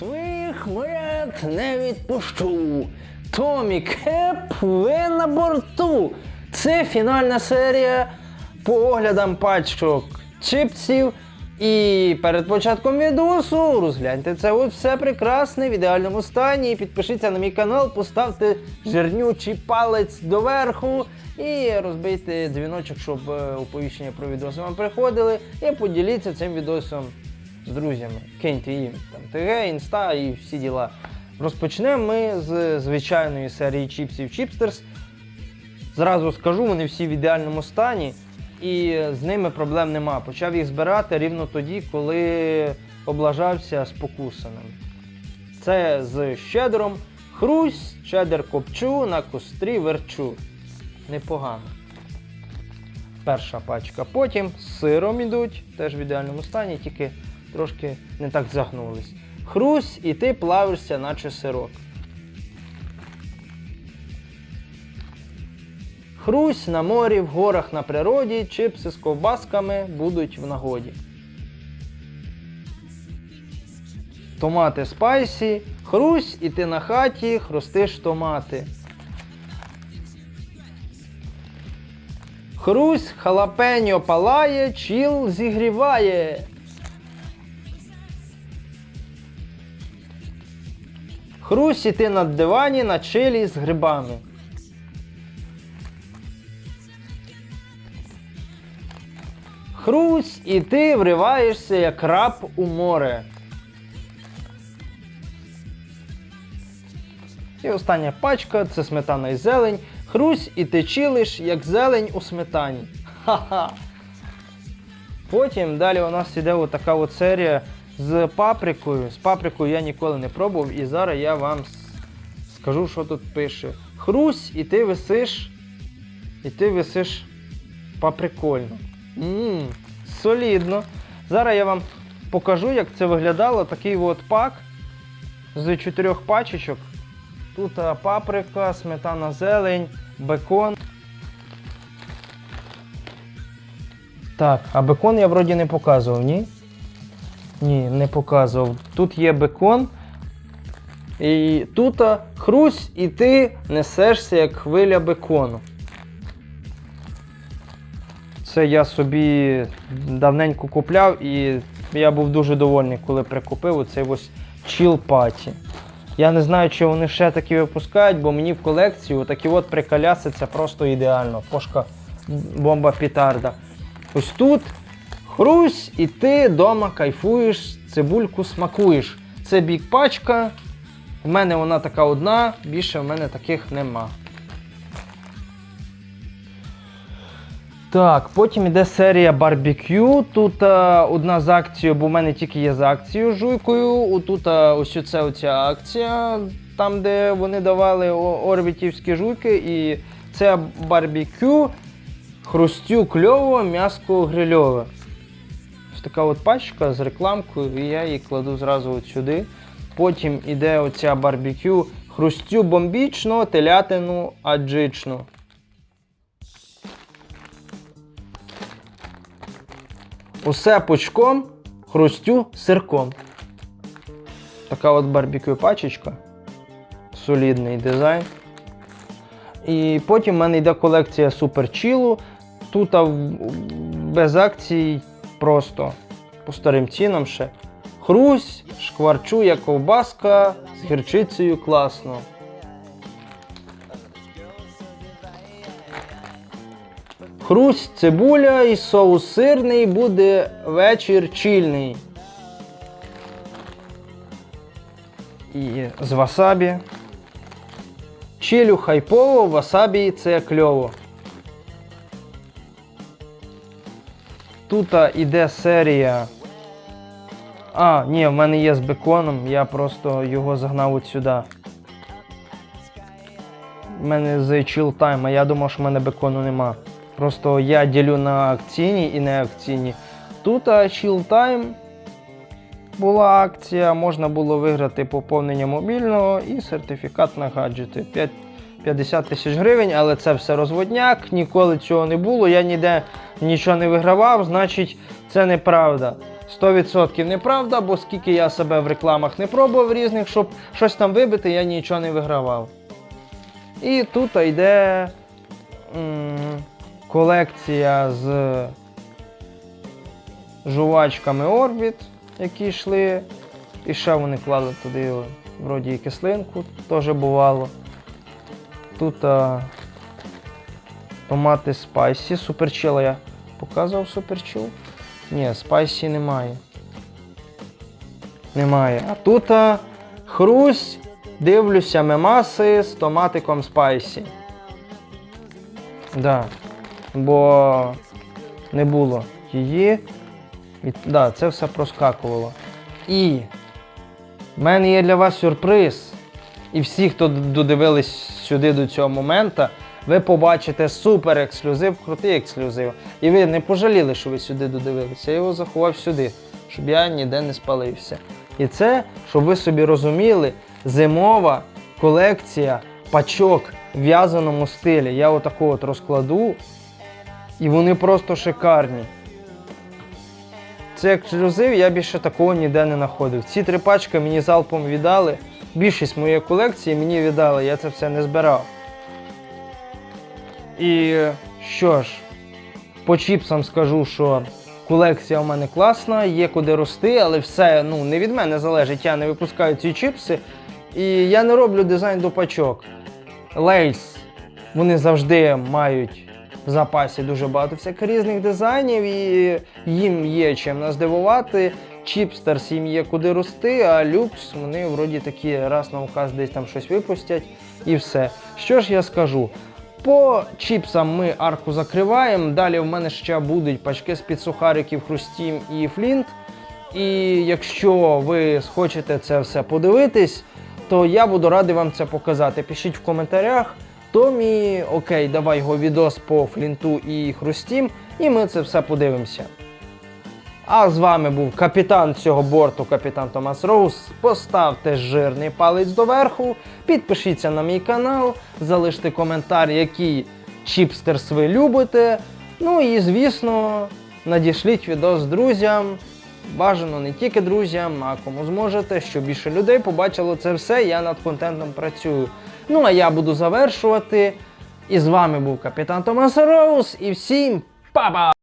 Своїх мрят не відпущу. Томі Кеп, ви на борту. Це фінальна серія по оглядам пачок чипсів. І перед початком відосу розгляньте це от все прекрасне в ідеальному стані. Підпишіться на мій канал, поставте жирнючий палець доверху і розбийте дзвіночок, щоб е, оповіщення про відоси вам приходили. І поділіться цим відосом з друзями. Киньте їм там ТГ, інста і всі діла. Розпочнемо ми з звичайної серії чіпсів Чіпстерс. Зразу скажу, вони всі в ідеальному стані, і з ними проблем нема. Почав їх збирати рівно тоді, коли облажався з покусаним. Це з щедром. Хрусь, щедер копчу, на кострі верчу. Непогано. Перша пачка. Потім з сиром ідуть, теж в ідеальному стані, тільки трошки не так загнулись. Хрусь, і ти плавишся, наче сирок. Хрусь на морі, в горах на природі, чипси з ковбасками будуть в нагоді. Томати спайсі, хрусь, і ти на хаті хрустиш томати. Хрусь, халапеньо палає, чіл зігріває. Хрусь, і ти на дивані на чилі з грибами. Хрусь, і ти вриваєшся, як раб у море. І остання пачка це сметана і зелень. Хрусь, і ти чилиш, як зелень у сметані. Ха-ха. Потім далі у нас іде отака от серія з паприкою. З паприкою я ніколи не пробував, і зараз я вам скажу, що тут пише. Хрусь, і ти висиш. І ти висиш поприкольно. Ммм, солідно. Зараз я вам покажу, як це виглядало. Такий от пак з чотирьох пачечок. Тут паприка, сметана зелень, бекон. Так, а бекон я вроді не показував, ні? Ні, не показував. Тут є бекон. І тут хрусь, і ти несешся як хвиля бекону. Це я собі давненько купляв і я був дуже довольний, коли прикупив оцей ось чіл паті. Я не знаю, чи вони ще такі випускають, бо мені в колекцію такі от приколяси це просто ідеально. Пошка бомба пітарда. Ось тут хрусь, і ти вдома кайфуєш, цибульку смакуєш. Це бік пачка. У мене вона така одна, більше в мене таких нема. Так, потім йде серія барбекю. Тут а, одна з акцією, бо в мене тільки є з акцією жуйкою. Тут а, ось оце оця акція, там, де вони давали орбітівські жуйки. І це барбекю, хрустю кльово, м'яско грильове. Ось така от пачка з рекламкою, і я її кладу зразу от сюди. Потім іде оця барбекю, хрустю бомбічно, телятину аджичну. Усе пучком, хрустю сирком. Така от барбекю пачечка. Солідний дизайн. І потім в мене йде колекція суперчілу. Тут без акцій просто по старим цінам ще. Хрусь, шкварчує ковбаска з гірчицею класно. Хрусь, цибуля і соус сирний буде вечір чільний. І з васабі. Чилю хайпово, васабі це кльово. Тут іде серія. А, ні, в мене є з беконом, я просто його загнав от сюди. У мене з Chill Time, а я думав, що в мене бекону нема. Просто я ділю на акційні і не акційні. Тут Chill Time була акція, можна було виграти поповнення мобільного і сертифікат на гаджети. 5 50 тисяч гривень, але це все розводняк, ніколи цього не було. Я ніде нічого не вигравав, значить це неправда. 100% неправда, бо скільки я себе в рекламах не пробував різних, щоб щось там вибити, я нічого не вигравав. І тут йде м, колекція з жувачками Orbit, які йшли. І ще вони клали туди вроді і кислинку, теж бувало. Тут а, томати спайсі, суперчила я показував суперчил? Ні, спайсі немає. Немає. А тут а, хрусь, дивлюся мемаси з томатиком спайсі. Да. Бо не було її. І, да, це все проскакувало. І в мене є для вас сюрприз. І всі, хто додивились сюди до цього моменту, ви побачите супер ексклюзив, крутий ексклюзив. І ви не пожаліли, що ви сюди додивилися. Я його заховав сюди, щоб я ніде не спалився. І це, щоб ви собі розуміли, зимова колекція пачок в в'язаному стилі. Я отаку от розкладу, і вони просто шикарні. Це ексклюзив, я більше такого ніде не знаходив. Ці три пачки мені залпом віддали. Більшість моєї колекції мені віддали, я це все не збирав. І що ж, по чіпсам скажу, що колекція у мене класна, є куди рости, але все ну, не від мене залежить. Я не випускаю ці чіпси. І я не роблю дизайн до пачок. Лейс, вони завжди мають в запасі дуже багато всяких різних дизайнів, і їм є чим нас здивувати. Чіпстерс їм є куди рости, а люкс вони вроді такі раз на указ десь там щось випустять і все. Що ж я скажу? По чіпсам ми арку закриваємо. Далі в мене ще будуть пачки з-під сухариків Хрустім і Флінт. І якщо ви хочете це все подивитись, то я буду радий вам це показати. Пишіть в коментарях. Томі, окей, давай його відос по флінту і хрустім, і ми це все подивимося. А з вами був капітан цього борту, капітан Томас Роуз. Поставте жирний палець доверху, підпишіться на мій канал, залиште коментар, який чіпстерс ви любите. Ну і звісно, надішліть відос друзям. Бажано не тільки друзям, а кому зможете, щоб більше людей побачило це все. Я над контентом працюю. Ну а я буду завершувати. І з вами був капітан Томас Роуз. І всім па-па!